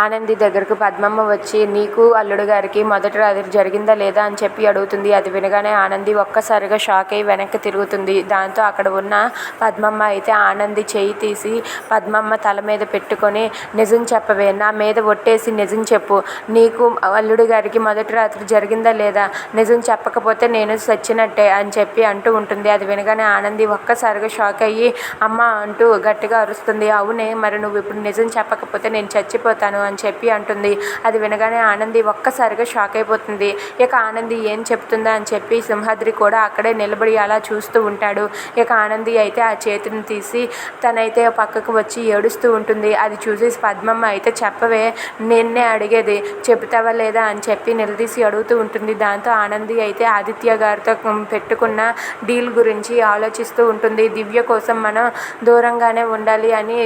ఆనంది దగ్గరకు పద్మమ్మ వచ్చి నీకు అల్లుడు గారికి మొదటి రాత్రి జరిగిందా లేదా అని చెప్పి అడుగుతుంది. అది వినగానే ఆనంది ఒక్కసారిగా షాక్ అయి వెనక్కి తిరుగుతుంది. దాంతో అక్కడ ఉన్న పద్మమ్మ అయితే ఆనంది చేయి తీసి పద్మమ్మ తల మీద పెట్టుకొని నిజం చెప్పవే నా మీద ఒట్టేసి నిజం చెప్పు. నీకు అల్లుడు గారికి మొదటి రాత్రి జరిగిందా లేదా? నిజం చెప్పకపోతే నేను చచ్చినట్టే అని చెప్పి అంటూ ఉంటుంది. అది వినగానే ఆనంది ఒక్కసారిగా షాక్ అయ్యి అమ్మ అంటూ గట్టిగా అరుస్తుంది. అవునే మరి నువ్వు ఇప్పుడు నిజం చెప్పకపోతే నేను చచ్చిపోతాను. అని చెప్పి అంటుంది. అది వినగానే ఆనంది ఒక్కసారిగా షాక్ అయిపోతుంది. ఇక ఆనంది ఏం చెప్తుందా అని చెప్పి సింహాద్రి కూడా అక్కడే నిలబడి అలా చూస్తూ ఉంటాడు. ఇక ఆనంది అయితే ఆ చేతిని తీసి తనైతే పక్కకు వచ్చి ఏడుస్తూ ఉంటుంది. అది చూసి పద్మమ్మ అయితే చెప్పవే నిన్నే అడిగేది చెబుతావా లేదా అని చెప్పి నిలదీసి అడుగుతూ ఉంటుంది. దాంతో ఆనంది అయితే ఆదిత్య గారితో పెట్టుకున్న డీల్ గురించి ఆలోచిస్తూ ఉంటుంది. దివ్య కోసం మనం దూరంగానే ఉండాలి అని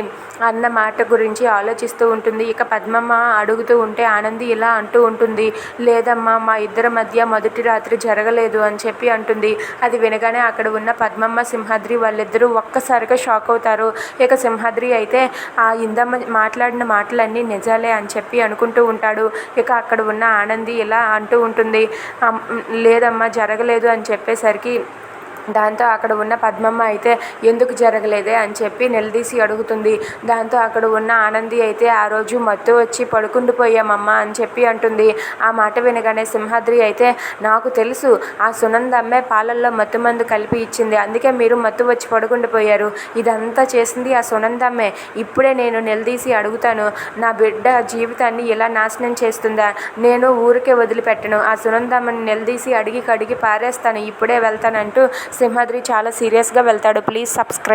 అన్న మాట గురించి ఆలోచిస్తూ ఉంటుంది. ఇక పద్మమ్మ అడుగుతూ ఉంటే ఆనంది ఇలా అంటూ ఉంటుంది. లేదమ్మా మా ఇద్దరి మధ్య మొదటి రాత్రి జరగలేదు అని చెప్పి అంటుంది. అది వినగానే అక్కడ ఉన్న పద్మమ్మ సింహాద్రి వాళ్ళిద్దరూ ఒక్కసారిగా షాక్ అవుతారు. ఇక సింహాద్రి అయితే ఆ ఇందమ్మ మాట్లాడిన మాటలన్నీ నిజాలే అని చెప్పి అనుకుంటూ ఉంటాడు. ఇక అక్కడ ఉన్న ఆనంది ఇలా అంటూ ఉంటుంది. లేదమ్మా జరగలేదు అని చెప్పేసరికి దాంతో అక్కడ ఉన్న పద్మమ్మ అయితే ఎందుకు జరగలేదే అని చెప్పి నిలదీసి అడుగుతుంది. దాంతో అక్కడ ఉన్న ఆనంది అయితే ఆ రోజు మత్తు వచ్చి పడుకుండిపోయామమ్మ అని చెప్పి అంటుంది. ఆ మాట వినగానే సింహాద్రి అయితే నాకు తెలుసు ఆ సునందమ్మే పాలల్లో మత్తు మందు కలిపి ఇచ్చింది. అందుకే మీరు మత్తు వచ్చి పడుకుండిపోయారు ఇదంతా చేసింది ఆ సునందమ్మే ఇప్పుడే నేను నిలదీసి అడుగుతాను. నా బిడ్డ జీవితాన్ని ఇలా నాశనం చేస్తుందా? నేను ఊరికే వదిలిపెట్టను. ఆ సునందమ్మని నిలదీసి అడిగి కడిగి పారేస్తాను. ఇప్పుడే వెళ్తానంటూ సింహాద్రి చాలా సీరియస్గా వెళ్తాడు. Please subscribe